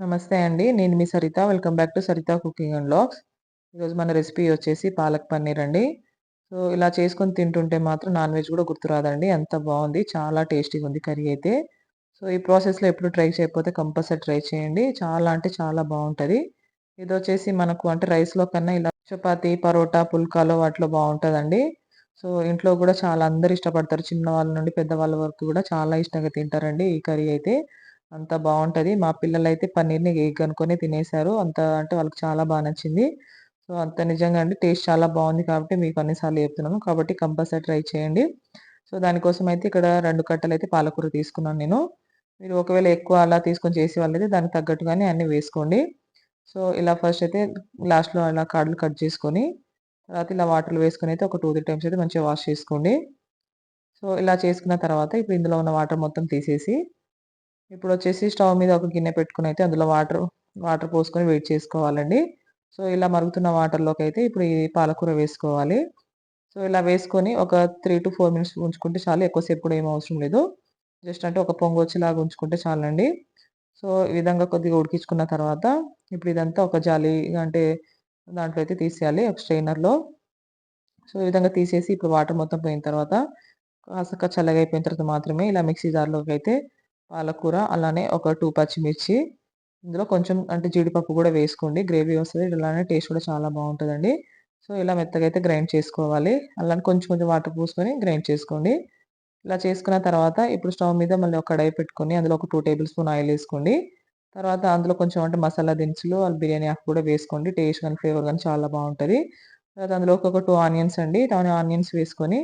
నమస్తే అండి. నేను మీ Saritha. Welcome back to Saritha cooking and vlogs. ఈరోజు మన రెసిపీ వచ్చేసి పాలక్ పన్నీర్ అండి. సో, ఇలా చేసుకొని తింటుంటే మాత్రం నాన్ వెజ్ కూడా గుర్తురాదండి. అంత బాగుంది చాలా టేస్టీగా ఉంది కర్రీ అయితే. సో, ఈ ప్రాసెస్‌లో ఎప్పుడు ట్రై చేయకపోతే కంపల్సరీ ట్రై చేయండి. చాలా అంటే చాలా బాగుంటుంది ఇది వచ్చేసి మనకు అంటే రైస్‌లో కన్నా ఇలా చపాతీ, పరోటా, పుల్కాలో వాటిలో బాగుంటుందండి సో, ఇంట్లో కూడా చాలా అందరు ఇష్టపడతారు. చిన్నవాళ్ళ నుండి పెద్దవాళ్ళ వరకు కూడా చాలా ఇష్టంగా తింటారండి ఈ కర్రీ అయితే. అంత బాగుంటుంది మా పిల్లలైతే పన్నీర్‌ని ఎగ్ తినేశారు తినేసారు. అంత అంటే వాళ్ళకి చాలా బాగా నచ్చింది. సో, అంత నిజంగా అండి టేస్ట్ చాలా బాగుంది కాబట్టి మీకు అన్నిసార్లు చెప్తున్నాను. కాబట్టి కంపల్సరీ ట్రై చేయండి. సో, దానికోసం అయితే ఇక్కడ రెండు కట్టలు అయితే పాలకూర తీసుకున్నాను నేను. మీరు ఒకవేళ ఎక్కువ అలా తీసుకొని చేసేవాళ్ళైతే దానికి తగ్గట్టుగానే అన్నీ వేసుకోండి. సో, ఇలా ఫస్ట్ అయితే లాస్ట్‌లో అలా కాడలు కట్ చేసుకొని, తర్వాత ఇలా వాటర్లు వేసుకొని అయితే ఒక 2, 3 టైమ్స్ అయితే మంచిగా వాష్ చేసుకోండి. సో, ఇలా చేసుకున్న తర్వాత ఇప్పుడు ఇందులో ఉన్న వాటర్ మొత్తం తీసేసి, ఇప్పుడు వచ్చేసి స్టవ్ మీద ఒక గిన్నె పెట్టుకుని అయితే అందులో వాటర్ వాటర్ పోసుకొని వెయిట్ చేసుకోవాలండి. సో, ఇలా మరుగుతున్న వాటర్లోకి అయితే ఇప్పుడు ఈ పాలకూర వేసుకోవాలి. సో, ఇలా వేసుకొని ఒక 3-4 మినిట్స్ ఉంచుకుంటే చాలు. ఎక్కువసేపు కూడా ఏం అవసరం లేదు. జస్ట్ అంటే ఒక పొంగు వచ్చేలాగా ఉంచుకుంటే చాలండి. సో, ఈ విధంగా కొద్దిగా ఉడికించుకున్న తర్వాత ఇప్పుడు ఇదంతా ఒక జాలి అంటే దాంట్లో అయితే తీసేయాలి ఒక స్ట్రెయినర్‌లో. సో, ఈ విధంగా తీసేసి ఇప్పుడు వాటర్ మొత్తం పోయిన తర్వాత కాసక చల్లగా అయిపోయిన తర్వాత మాత్రమే ఇలా మిక్సీ జార్లోకి అయితే పాలకూర అలానే ఒక టూ పచ్చిమిర్చి ఇందులో కొంచెం అంటే జీడిపప్పు కూడా వేసుకోండి. గ్రేవీ వస్తుంది ఇలానే టేస్ట్ కూడా చాలా బాగుంటుందండి సో, ఇలా మెత్తగా అయితే గ్రైండ్ చేసుకోవాలి. అలానే కొంచెం కొంచెం వాటర్ పోసుకొని గ్రైండ్ చేసుకోండి. ఇలా చేసుకున్న తర్వాత ఇప్పుడు స్టవ్ మీద మళ్ళీ ఒక కడాయి పెట్టుకొని అందులో ఒక టూ టేబుల్ స్పూన్ ఆయిల్ వేసుకోండి తర్వాత అందులో కొంచెం అంటే మసాలా దినుసులు, బిర్యానీ ఆకు కూడా వేసుకోండి. టేస్ట్ కానీ ఫ్లేవర్ కానీ చాలా బాగుంటుంది తర్వాత అందులోకి ఒక టూ ఆనియన్స్ అండి. టూ ఆనియన్స్ వేసుకొని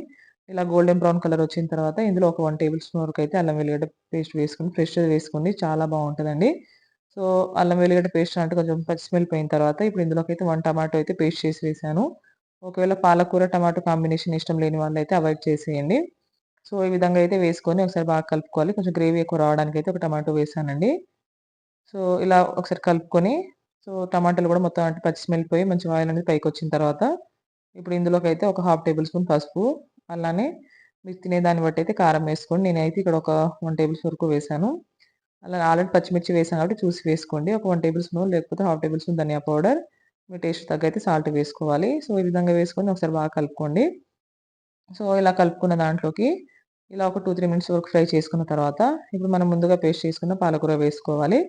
ఇలా గోల్డెన్ బ్రౌన్ కలర్ వచ్చిన తర్వాత ఇందులో ఒక వన్ టేబుల్ స్పూన్ వరకు అయితే అల్లం వెల్లిగడ్డ పేస్ట్ వేసుకొని ఫ్రెష్ వేసుకోండి. చాలా బాగుంటుందండి సో, అల్లం వెల్లిగడ్డ పేస్ట్ అంటే కొంచెం పచ్చి స్మెల్ పోయిన తర్వాత ఇప్పుడు ఇందులోకైతే వన్ టమాటో అయితే పేస్ట్ చేసి వేసాను. ఒకవేళ పాలకూర, టమాటో కాంబినేషన్ ఇష్టం లేని వాళ్ళు అయితే అవాయిడ్ చేసేయండి. సో, ఈ విధంగా అయితే వేసుకొని ఒకసారి బాగా కలుపుకోవాలి. కొంచెం గ్రేవీ ఎక్కువ రావడానికి అయితే ఒక టమాటో వేసానండి. సో, ఇలా ఒకసారి కలుపుకొని సో, టమాటాలు కూడా మొత్తం అంటే పచ్చి స్మెల్ పోయి మంచి ఆయిల్ అనేది పైకి వచ్చిన తర్వాత ఇప్పుడు ఇందులోకైతే ఒక హాఫ్ టేబుల్ స్పూన్ పసుపు, అలానే మీరు తినే దాన్ని బట్టి అయితే కారం వేసుకోండి. నేనైతే ఇక్కడ ఒక వన్ టేబుల్ స్పూన్ వరకు వేసాను. అలా ఆల్రెడీ పచ్చిమిర్చి వేసాను కాబట్టి చూసి వేసుకోండి. ఒక వన్ టేబుల్ స్పూన్ లేకపోతే హాఫ్ టేబుల్ స్పూన్ ధనియా పౌడర్, మీ టేస్ట్ తగ్గైతే సాల్ట్ వేసుకోవాలి. సో, ఈ విధంగా వేసుకొని ఒకసారి బాగా కలుపుకోండి. సో, ఇలా కలుపుకున్న దాంట్లోకి ఇలా ఒక 2, 3 మినిట్స్ వరకు ఫ్రై చేసుకున్న తర్వాత ఇప్పుడు మనం ముందుగా పేస్ట్ చేసుకున్న పాలకూర వేసుకోవాలి.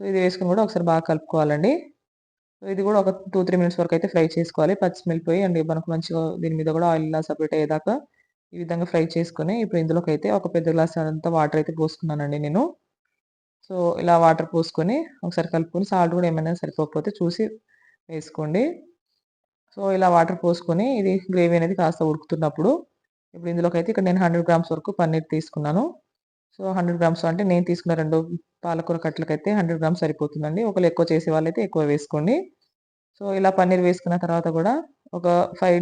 సో, ఇది వేసుకుని కూడా ఒకసారి బాగా కలుపుకోవాలండి. సో, ఇది కూడా ఒక 2, 3 మినిట్స్ వరకు అయితే ఫ్రై చేసుకోవాలి. పచ్చి స్మెల్ అండ్ మనకు మంచిగా దీని మీద కూడా ఆయిల్ ఇలా అయ్యేదాకా ఈ విధంగా ఫ్రై చేసుకుని ఇప్పుడు ఇందులోకి అయితే ఒక పెద్ద గ్లాస్ అంతా వాటర్ అయితే పోసుకున్నానండి నేను. సో, ఇలా వాటర్ పోసుకొని ఒకసారి కలుపుకొని సాల్ట్ కూడా ఏమైనా సరిపోకపోతే చూసి వేసుకోండి. సో, ఇలా వాటర్ పోసుకొని ఇది గ్రేవీ అనేది కాస్త ఉడుకుతున్నప్పుడు ఇప్పుడు ఇందులోకి అయితే ఇక్కడ నేను 100 గ్రామ్స్ వరకు పన్నీర్ తీసుకున్నాను. సో, 100 గ్రామ్స్ అంటే నేను తీసుకున్న రెండు పాలకూర కట్టలకైతే 100 గ్రామ్స్ సరిపోతుందండి. ఒకరు ఎక్కువ చేసే వాళ్ళైతే ఎక్కువ వేసుకోండి. సో, ఇలా పన్నీర్ వేసుకున్న తర్వాత కూడా ఒక ఫైవ్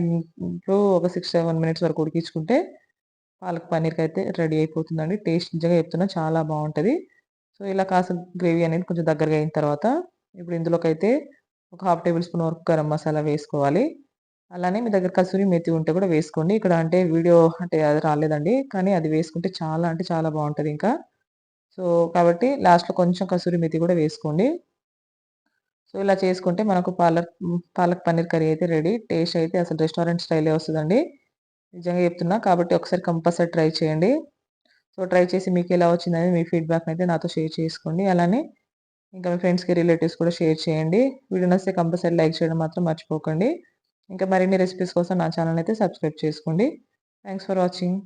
టు ఒక 6, 7 మినిట్స్ వరకు ఉడికించుకుంటే పాలక్ పన్నీర్కి అయితే రెడీ అయిపోతుందండి. టేస్ట్ నిజంగా చెప్తున్నా చాలా బాగుంటుంది సో, ఇలా కాస్త గ్రేవీ అనేది కొంచెం దగ్గరగా అయిన తర్వాత ఇప్పుడు ఇందులోకైతే ఒక హాఫ్ టేబుల్ స్పూన్ వరకు గరం మసాలా వేసుకోవాలి. అలానే మీ దగ్గర కసూరి మెతి ఉంటే కూడా వేసుకోండి. ఇక్కడ అంటే వీడియో అంటే అది రాలేదండి. కానీ అది వేసుకుంటే చాలా అంటే చాలా బాగుంటుంది ఇంకా. సో, కాబట్టి లాస్ట్‌లో కొంచెం కసూరి మేతి కూడా వేసుకోండి. సో, ఇలా చేసుకుంటే మనకు పాలక్ పాలక్ పన్నీర్ కర్రీ అయితే రెడీ. టేస్ట్ అయితే అసలు రెస్టారెంట్ స్టైలే వస్తుందండి నిజంగా చెప్తున్నా. కాబట్టి ఒకసారి కంపల్సరీ ట్రై చేయండి. సో, ట్రై చేసి మీకు ఎలా వచ్చిందని మీ ఫీడ్‌బ్యాక్‌ని అయితే నాతో షేర్ చేసుకోండి. అలానే ఇంకా మీ ఫ్రెండ్స్‌కి, రిలేటివ్స్ కూడా షేర్ చేయండి. వీడియో నచ్చితే కంపల్సరీ లైక్ చేయడం మాత్రం మర్చిపోకండి. ఇంకా మరిన్ని రెసిపీస్ కోసం నా ఛానల్ అయితే సబ్స్క్రైబ్ చేసుకోండి. Thanks for watching.